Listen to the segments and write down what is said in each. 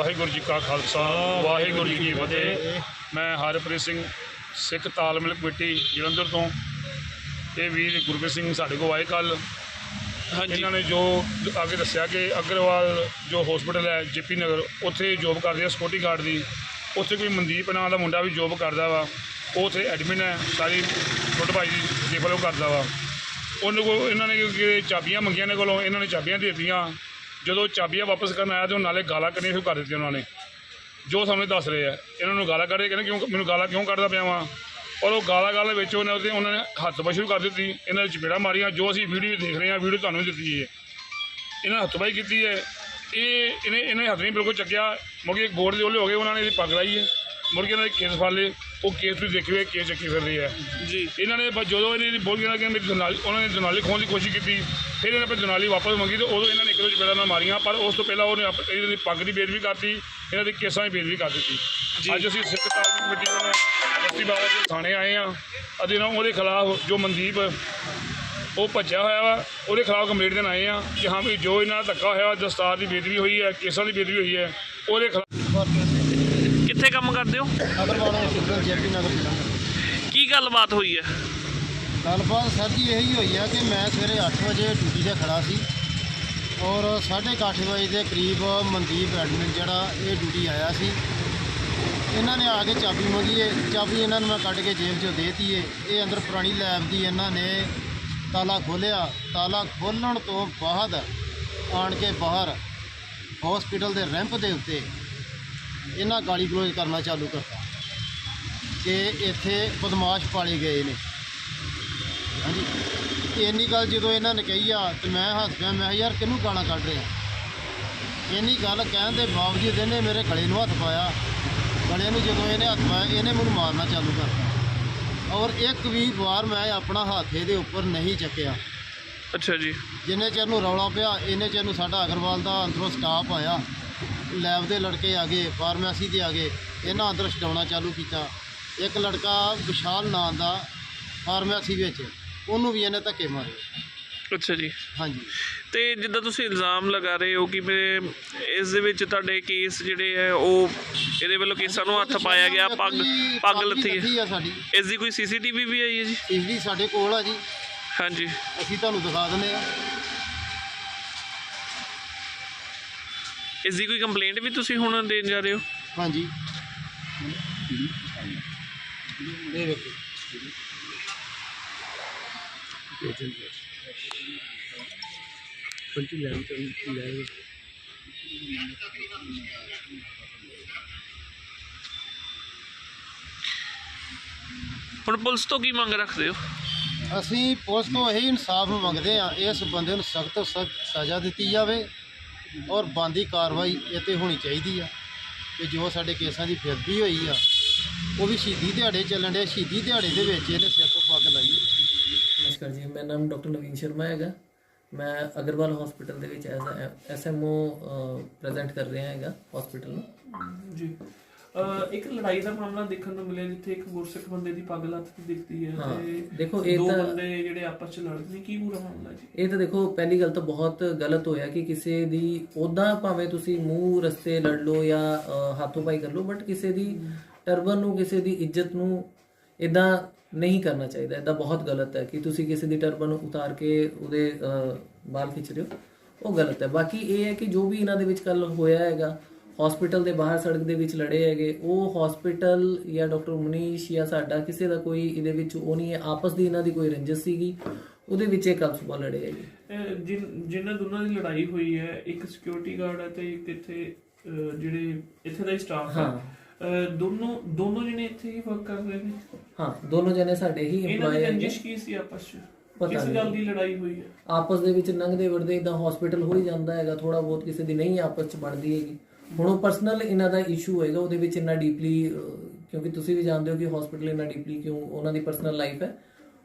ਵਾਹਿਗੁਰੂ ਜੀ ਕਾ ਖਾਲਸਾ ਵਾਹਿਗੁਰੂ ਜੀ ਕੀ ਫਤਿਹ। ਮੈਂ ਹਰਪ੍ਰੀਤ ਸਿੰਘ ਸਿੱਖ ਤਾਲਮੇਲ ਕਮੇਟੀ ਜਲੰਧਰ ਤੋਂ। ਇਹ ਵੀਰ ਗੁਰਪ੍ਰੀਤ ਸਿੰਘ ਸਾਡੇ ਕੋਲ ਆਏ ਕੱਲ ਹਾਂਜੀ। ਇਹਨਾਂ ਨੇ ਜੋ ਅੱਗੇ ਦੱਸਿਆ ਕਿ ਅਗਰਵਾਲ ਜੋ ਹਸਪੀਟਲ ਹੈ ਜੇਪੀ ਨਗਰ ਉੱਥੇ ਜੋਬ ਕਰਦੇ ਆ ਸਕਿਉਰਟੀ ਗਾਰਡ ਦੀ। ਉੱਥੇ ਕੋਈ ਮਨਦੀਪ ਨਾਂ ਦਾ ਮੁੰਡਾ ਵੀ ਜੋਬ ਕਰਦਾ ਵਾ। ਉਹ ਉੱਥੇ ਐਡਮਿਨ ਹੈ ਸਾਰੀ ਛੋਟੇ ਭਾਈ ਦੀ ਦੇਖਭਾਲ ਉਹ ਕਰਦਾ ਵਾ। ਉਹਨੇ ਕੋਲ ਇਹਨਾਂ ਨੇ ਚਾਬੀਆਂ ਮੰਗੀਆਂ ਨੇ ਕੋਲੋਂ ਇਹਨਾਂ ਨੇ ਚਾਬੀਆਂ ਦੇ ਦਿੱਤੀਆਂ। ਜਦੋਂ ਚਾਬੀਆਂ ਵਾਪਸ ਕਰਨ ਆਇਆ ਤੇ ਉਹ ਨਾਲੇ ਗਾਲਾਂ ਕੱਢਣੀਆਂ ਸ਼ੁਰੂ ਕਰ ਦਿੱਤੀਆਂ ਉਹਨਾਂ ਨੇ। ਜੋ ਸਾਹਮਣੇ ਦੱਸ ਰਹੇ ਆ, ਇਹਨਾਂ ਨੂੰ ਗਾਲਾਂ ਕੱਢ ਕੱਢਦੇ ਕਹਿੰਦੇ ਕਿਉਂ ਮੈਨੂੰ ਗਾਲਾਂ ਕਿਉਂ ਕੱਢਦਾ ਪਿਆ ਵਾਂ? ਔਰ ਉਹ ਗਾਲਾਂ ਗਾਲਾਂ ਵਿੱਚ ਉਹਨੇ ਉਹਦੇ ਉਹਨਾਂ ਨੇ ਹੱਥ ਸ਼ੁਰੂ ਕਰ ਦਿੱਤੀ, ਇਹਨਾਂ ਦੇ ਚਪੇੜਾਂ ਮਾਰੀਆਂ, ਜੋ ਅਸੀਂ ਵੀਡੀਓ ਦੇਖ ਰਹੇ ਹਾਂ ਵੀਡੀਓ ਤੁਹਾਨੂੰ ਵੀ ਦਿੱਤੀ ਹੈ। ਇਹਨਾਂ ਹੱਥਬਾਈ ਕੀਤੀ ਹੈ। ਇਹ ਇਹਨੇ ਇਹਨੇ ਹੱਥ ਨਹੀਂ ਬਿਲਕੁਲ ਚੱਕਿਆ ਮੁਰਗੇ ਇੱਕ ਬੋਰਡ ਦੇ ਉਹਲੇ ਹੋ ਗਏ, ਉਹਨਾਂ ਨੇ ਇਹਦੀ ਪੱਗ ਲਾਈ ਹੈ। ਮੁਰਗੇ ਨਾਲ ਕੇਸ ਫੜ ਲਏ ਉਹ ਕੇਸ ਤੁਸੀਂ ਦੇਖੇ ਹੋਏ ਕੇਸ ਚੱਕੀ ਫਿਰਦੇ ਆ ਜੀ। ਇਹਨਾਂ ਨੇ ਬਸ ਜਦੋਂ ਇਹਨੇ ਬੋਲ ਗਿਆ ਕਿ ਮੇਰੀ ਦਨਾਲੀ ਉਹਨਾਂ ਨੇ ਦਨਾਲੀ ਖੋਹਣ ਦੀ ਕੋਸ਼ਿਸ਼ ਕੀਤੀ। ਫਿਰ ਇਹਨਾਂ ਨੇ ਦਨਾਲੀ ਵਾਪਸ ਮੰਗੀ ਤੇ ਉਦੋਂ ਇਹਨਾਂ ਨੇ ਇੱਕ ਦੋ ਚਪੇੜਾਂ ਨਾਲ ਮਾਰੀਆਂ ਪਰ ਉਸ ਤੋਂ ਪਹਿਲਾਂ ਉਹਨੇ ਆਪ- ਇਹਨਾਂ ਦੀ ਪੱਗ ਦੀ ਬੇਦਬੀ ਕਰਤੀ ਇਹਨਾਂ ਦੀ ਕੇਸਾਂ ਦੀ ਬੇਦਬੀ ਕਰ ਦਿੱਤੀ। ਅੱਜ ਅਸੀਂ ਸਿੱਖ ਤਾਲਮੇਲ ਕਮੇਟੀ ਵੱਲੋਂ ਬਸਤੀ ਬਾਬਾ ਦੇ ਥਾਣੇ ਆਏ ਆ ਅਤੇ ਨਾ ਉਹਦੇ ਖਿਲਾਫ ਜੋ ਮਨਦੀਪ ਉਹ ਭੱਜਿਆ ਹੋਇਆ ਵਾ ਉਹਦੇ ਖਿਲਾਫ ਕੰਪਲੇਂਟ ਦੇਣ ਆਏ ਆ ਕਿ ਹਾਂ ਵੀ ਜੋ ਇਹਨਾਂ ਦਾ ਧੱਕਾ ਹੋਇਆ ਦਸਤਾਰ ਦੀ ਬੇਦਬੀ ਹੋਈ ਹੈ ਕੇਸਾਂ ਦੀ ਬੇਦਬੀ ਹੋਈ ਹੈ ਉਹਦੇ ਖਿਲਾਫ ਕਿੱਥੇ ਕੰਮ ਕਰਦੇ ਹੋ? ਅਗਰਵਾਲ ਹਸਪੀਟਲ ਜੇਪੀ ਨਗਰ ਜਲੰਧਰ ਕੀ ਗੱਲਬਾਤ ਹੋਈ ਹੈ? ਗੱਲਬਾਤ ਸਰ ਜੀ ਇਹੀ ਹੋਈ ਆ ਕਿ ਮੈਂ ਸਵੇਰੇ 8 ਵਜੇ ਡਿਊਟੀ ਤੇ ਖੜਾ ਸੀ ਔਰ 8:30 ਵਜੇ ਦੇ ਕਰੀਬ ਮਨਦੀਪ ਐਡਮਿਨ ਜਿਹੜਾ ਇਹ ਡਿਊਟੀ ਆਇਆ ਸੀ। ਇਹਨਾਂ ਨੇ ਆ ਕੇ ਚਾਬੀ ਮੰਗੀ ਏ ਚਾਬੀ ਇਹਨਾਂ ਨੂੰ ਮੈਂ ਕੱਢ ਕੇ ਜੇਬ 'ਚੋਂ ਦੇਤੀ ਏ। ਇਹ ਅੰਦਰ ਪੁਰਾਣੀ ਲੈਬ ਦੀ ਇਹਨਾਂ ਨੇ ਤਾਲਾ ਖੋਲ੍ਹਿਆ। ਤਾਲਾ ਖੋਲ੍ਹਣ ਤੋਂ ਬਾਅਦ ਆਣ ਕੇ ਬਾਹਰ ਹਸਪੀਟਲ ਦੇ ਰੈਂਪ ਦੇ ਉੱਤੇ ਇਹਨਾਂ ਗਾਲੀ ਗਲੋਚ ਕਰਨਾ ਚਾਲੂ ਕਰਤਾ ਕਿ ਇੱਥੇ ਬਦਮਾਸ਼ ਪਾਲੇ ਗਏ ਨੇ। ਹਾਂਜੀ। ਇੰਨੀ ਗੱਲ ਜਦੋਂ ਇਹਨਾਂ ਨੇ ਕਹੀ ਆ ਤੇ ਮੈਂ ਹੱਸ ਪਿਆ ਮੈਂ ਯਾਰ ਕਿਹਨੂੰ ਗਾਲਾਂ ਕੱਢ ਰਿਹਾ ਇੰਨੀ ਗੱਲ ਕਹਿਣ ਦੇ ਬਾਵਜੂਦ ਇਹਨੇ ਮੇਰੇ ਗਲੇ ਨੂੰ ਹੱਥ ਪਾਇਆ। ਗਲੇ ਨੂੰ ਜਦੋਂ ਇਹਨੇ ਹੱਥ ਪਾਇਆ ਇਹਨੇ ਮੈਨੂੰ ਮਾਰਨਾ ਚਾਲੂ ਕਰਤਾ। ਔਰ ਇੱਕ ਵੀ ਵਾਰ ਮੈਂ ਆਪਣਾ ਹੱਥ ਇਹਦੇ ਉੱਪਰ ਨਹੀਂ ਚੱਕਿਆ। ਅੱਛਾ ਜੀ। ਜਿੰਨੇ ਚਿਰ ਨੂੰ ਰੌਲਾ ਪਿਆ ਇੰਨੇ ਚਿਰ ਨੂੰ ਸਾਡਾ ਅਗਰਵਾਲ ਦਾ ਅੰਦਰੋਂ ਸਟਾਫ ਆਇਆ। ਲੈਬ ਦੇ ਲੜਕੇ ਆ ਗਏ ਫਾਰਮੇਸੀ ਦੇ ਆ ਗਏ ਇਹਨਾਂ ਅੰਦਰ ਛਡਾਉਣਾ ਚਾਲੂ ਕੀਤਾ। ਇੱਕ ਲੜਕਾ ਵਿਸ਼ਾਲ ਨਾਂ ਦਾ ਫਾਰਮੇਸੀ ਵਿੱਚ ਉਹਨੂੰ ਵੀ ਇਹਨੇ ਧੱਕੇ ਮਾਰੇ। ਅੱਛਾ ਜੀ। ਹਾਂਜੀ। ਤੇ ਜਿੱਦਾਂ ਤੁਸੀਂ ਇਲਜ਼ਾਮ ਲਗਾ ਰਹੇ ਹੋ ਕਿ ਮੇਰੇ ਇਸ ਦੇ ਵਿੱਚ ਤੁਹਾਡੇ ਕੇਸ ਜਿਹੜੇ ਹੈ ਉਹ ਇਹਦੇ ਵੱਲੋਂ ਕੇਸਾਂ ਨੂੰ ਹੱਥ ਪਾਇਆ ਗਿਆ ਪੱਗ ਪੱਗ ਲੱਥੀ ਹੈ। ਸਾਡੀ। ਇਸ ਦੀ ਕੋਈ ਸੀਸੀਟੀਵੀ ਵੀ ਆਈ ਹੈ ਜੀ? ਤੀਸਰੀ ਸਾਡੇ ਕੋਲ ਆ ਜੀ। ਹਾਂਜੀ। ਅਸੀਂ ਤੁਹਾਨੂੰ ਦਿਖਾ ਦਿੰਦੇ ਆ ਇਸ ਦੀ ਕੋਈ ਕੰਪਲੇਂਟ ਵੀ ਤੁਸੀਂ ਹੁਣ ਦੇਣ ਜਾ ਰਹੇ ਹੋ? ਹਾਂਜੀ। ਵੇਖੋ। ਹੁਣ ਪੁਲਿਸ ਤੋਂ ਕੀ ਮੰਗ ਰੱਖਦੇ ਹੋ? ਅਸੀਂ ਪੁਲਿਸ ਤੋਂ ਇਹੀ ਇਨਸਾਫ ਮੰਗਦੇ ਆ ਇਸ ਬੰਦੇ ਨੂੰ ਸਖਤ ਤੋਂ ਸਖਤ ਸਜ਼ਾ ਦਿੱਤੀ ਜਾਵੇ। ਔਰ ਬੰਦੀ ਕਾਰਵਾਈ ਇਹ 'ਤੇ ਹੋਣੀ ਚਾਹੀਦੀ ਆ। ਕਿ ਜੋ ਸਾਡੇ ਕੇਸਾਂ ਦੀ ਫਿਰਦੀ ਹੋਈ ਆ ਉਹ ਵੀ ਸ਼ਹੀਦੀ ਦਿਹਾੜੇ ਚੱਲਣ ਦੇ ਸ਼ਹੀਦੀ ਦਿਹਾੜੇ ਦੇ ਵਿੱਚ ਇਹਨੇ ਸਿਰ ਤੋਂ ਪੱਗ ਲਾਈ ਨਮਸਕਾਰ ਜੀ ਮੇਰਾ ਨਾਮ ਡਾਕਟਰ ਨਵੀਨ ਸ਼ਰਮਾ ਹੈਗਾ। ਮੈਂ ਅਗਰਵਾਲ ਹਸਪੀਟਲ ਦੇ ਵਿੱਚ ਐਜ਼ ਐਸਐਮਓ ਪ੍ਰੈਜ਼ੈਂਟ ਕਰ ਰਿਹਾ ਹੈਗਾ ਹਸਪੀਟਲ ਨੂੰ। ਜੀ। ਇੱਕ ਲੜਾਈ ਦਾ ਮਾਮਲਾ ਦੇਖਣ ਨੂੰ ਮਿਲਿਆ ਜਿੱਥੇ ਇੱਕ ਗੁਰਸਿੱਖ ਬੰਦੇ ਦੀ ਪੱਗ ਲੱਤ ਤੇ ਦਿਖਦੀ ਹੈ ਤੇ ਦੇਖੋ ਇਹ ਦੋ ਤਾਂ- ਬੰਦੇ ਜਿਹੜੇ ਆਪਸ ਚ ਲੜਦੇ ਨੇ ਕੀ ਪੂਰਾ ਮਾਮਲਾ ਜੀ? ਇਹ ਤਾਂ ਦੇਖੋ ਪਹਿਲੀ ਗੱਲ ਤਾਂ ਬਹੁਤ ਗਲਤ ਹੋਇਆ ਕਿ ਕਿਸੇ ਦੀ ਉਦਾਂ ਭਾਵੇਂ ਤੁਸੀਂ ਮੂੰਹ ਰਸਤੇ ਲੜ ਲਓ ਜਾਂ ਹੱਥੋਂ ਪਾਈ ਕਰ ਲਓ ਬਟ ਕਿਸੇ ਦੀ ਟਰਬਨ ਨੂੰ ਕਿਸੇ ਦੀ ਇੱਜ਼ਤ ਨੂੰ ਇਦਾਂ ਨਹੀਂ ਕਰਨਾ ਚਾਹੀਦਾ। ਇਦਾਂ ਬਹੁਤ ਗਲਤ ਹੈ ਕਿ ਤੁਸੀਂ ਕਿਸੇ ਦੀ ਟਰਬਨ ਨੂੰ ਉਤਾਰ ਕੇ ਉਹਦੇ ਵਾਲ ਖਿੱਚ ਰਹੇ ਹੋ। ਉਹ ਗਲਤ ਹੈ। ਬਾਕੀ ਇਹ ਹੈ ਕਿ ਜੋ ਵੀ ਇਹਨਾਂ ਦੇ ਵਿੱਚ ਕੱਲ ਹੋਇਆ ਹੈਗਾ ਹਸਪੀਟਲ ਦੇ ਬਾਹਰ ਸੜਕ ਦੇ ਵਿੱਚ ਲੜੇ ਹੈਗੇ। ਉਹ ਹਸਪੀਟਲ ਜਾਂ ਡਾਕਟਰ ਮਨੀਸ਼ ਜਾਂ ਸਾਡਾ ਕਿਸੇ ਦਾ ਕੋਈ ਇਹਦੇ ਵਿੱਚ ਉਹ ਨਹੀਂ ਹੈ। ਆਪਸ ਦੀ ਇਹਨਾਂ ਦੀ ਕੋਈ ਰੰਜਿਸ਼ ਸੀਗੀ। ਉਹਦੇ ਵਿੱਚ ਇਹ ਕੱਲ ਸੁਬਾ ਲੜੇ ਹੈਗੇ। ਜਿਨ ਜਿਨ੍ਹਾਂ ਦੋਨਾਂ ਦੀ ਲੜਾਈ ਹੋਈ ਹੈ ਇੱਕ ਸਿਕਿਉਰਿਟੀ ਗਾਰਡ ਹੈ ਤੇ ਇੱਕ ਇੱਥੇ ਅਹ, ਜਿਹੜੇ ਇੱਥੇ ਦਾ ਸਟਾਫ ਹੈ। ਹਾਂ। ਅਹ, ਦੋਨੋਂ ਦੋਨੋਂ ਜਿਹਨੇ ਇੱਥੇ ਹੀ ਵਰਕ ਕਰ ਰਹੇ ਨੇ? ਹਾਂ ਦੋਨੋਂ ਜਣੇ ਸਾਡੇ ਹੀ ਇਹਨਾਂ ਦੀ EMPLOYE ਰੰਜਿਸ਼ ਹੈਗੇ ਕੀ ਸੀ ਆਪਸ ਚ? ਪਤਾ ਕਿਸ ਨਹੀਂ। ਗੱਲ ਦੀ ਲੜਾਈ ਹੋਈ ਹੈ? ਆਪਸ ਦੇ ਵਿੱਚ ਲੰਘਦੇ ਵੜਦੇ ਇਦਾਂ ਹਸਪੀਟਲ ਹੋ ਹੀ ਜਾਂਦਾ ਹੈਗਾ। ਥੋੜਾ ਬਹੁਤ ਕਿਸੇ ਦੀ ਨਹੀਂ ਆਪਸ ਚ ਬਣਦੀ ਹੈਗੀ। ਹੁਣ ਉਹ ਪਰਸਨਲ ਇਹਨਾਂ ਦਾ ਇਸ਼ੂ ਹੋਏਗਾ ਉਹਦੇ ਵਿੱਚ ਇੰਨਾ ਡੀਪਲੀ ਕਿਉਂਕਿ ਤੁਸੀਂ ਵੀ ਜਾਣਦੇ ਹੋ ਕਿ ਹਸਪੀਟਲ ਇੰਨਾ ਡੀਪਲੀ ਕਿਉਂ ਉਹਨਾਂ ਦੀ ਪਰਸਨਲ ਲਾਈਫ ਹੈ।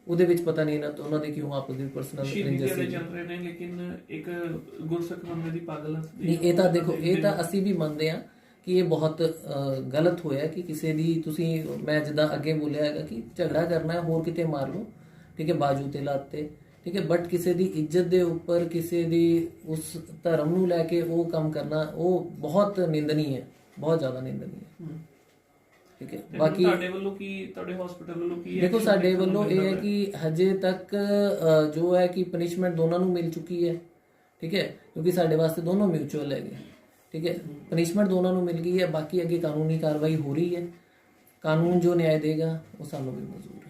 ਉਹਦੇ ਵਿੱਚ ਪਤਾ ਨਹੀਂ ਇਹਨਾਂ ਉਹਨਾਂ ਦੇ ਕਿਉਂ ਆਪਸ ਦੀ ਪਰਸਨਲ ਰੰਜਿਸ਼ ਚੱਲ ਰਹੇ ਨੇ ਲੇਕਿਨ ਇੱਕ ਗੁਰਸਿੱਖ ਬੰਦੇ ਦੀ ਪੱਗ ਲੱਤ ਦੀ ਨਹੀਂ ਇਹ ਤਾਂ ਦੇਖੋ ਇਹ ਤਾਂ ਅਸੀਂ ਵੀ ਮੰਨਦੇ ਹਾਂ ਕਿ ਇਹ ਬਹੁਤ ਗਲਤ ਹੋਇਆ ਕਿ ਕਿਸੇ ਦੀ ਤੁਸੀਂ ਮੈਂ ਜਿੱਦਾਂ ਅੱਗੇ ਬੋਲਿਆ ਹੈਗਾ ਕਿ ਝਗੜਾ ਕਰਨਾ ਹੈ ਹੋਰ ਕਿਤੇ ਮਾਰ ਲਓ। ਠੀਕ ਹੈ ਬਾਜੂ ਤੇ ਲੱਤ ਤੇ। ਠੀਕ ਹੈ ਬਟ ਕਿਸੇ ਦੀ ਇੱਜ਼ਤ ਦੇ ਉੱਪਰ ਕਿਸੇ ਦੀ ਉਸ ਧਰਮ ਨੂੰ ਲੈ ਕੇ ਉਹ ਕੰਮ ਕਰਨਾ ਉਹ ਬਹੁਤ ਨਿੰਦਨੀ ਹੈ ਬਹੁਤ ਜ਼ਿਆਦਾ ਨਿੰਦਨੀ ਹੈ। ਠੀਕ ਹੈ ਬਾਕੀ ਤੁਹਾਡੇ ਵੱਲੋਂ ਕੀ ਤੁਹਾਡੇ ਹਸਪੀਟਲ ਵੱਲੋਂ ਕੀ ਦੇਖੋ action ਸਾਡੇ ਵੱਲੋਂ ਇਹ ਹੈ? ਕਿ ਹਜੇ ਤੱਕ ਜੋ ਹੈ ਕਿ ਪਨਿਸ਼ਮੈਂਟ ਦੋਨਾਂ ਨੂੰ ਮਿਲ ਚੁੱਕੀ ਹੈ। ਠੀਕ ਹੈ ਕਿਉਂਕਿ ਸਾਡੇ ਵਾਸਤੇ ਦੋਨੋਂ ਮਿਊਚੁਅਲ ਹੈਗੇ। ਠੀਕ ਹੈ ਪਨਿਸ਼ਮੈਂਟ ਦੋਨਾਂ ਨੂੰ ਮਿਲ ਗਈ ਹੈ ਬਾਕੀ ਅੱਗੇ ਕਾਨੂੰਨੀ ਕਾਰਵਾਈ ਹੋ ਰਹੀ ਹੈ। ਕਾਨੂੰਨ ਜੋ ਨਿਆਂ ਦੇਗਾ ਉਹ ਸਾਨੂੰ ਵੀ ਮਨਜ਼ੂਰ ਹੈ।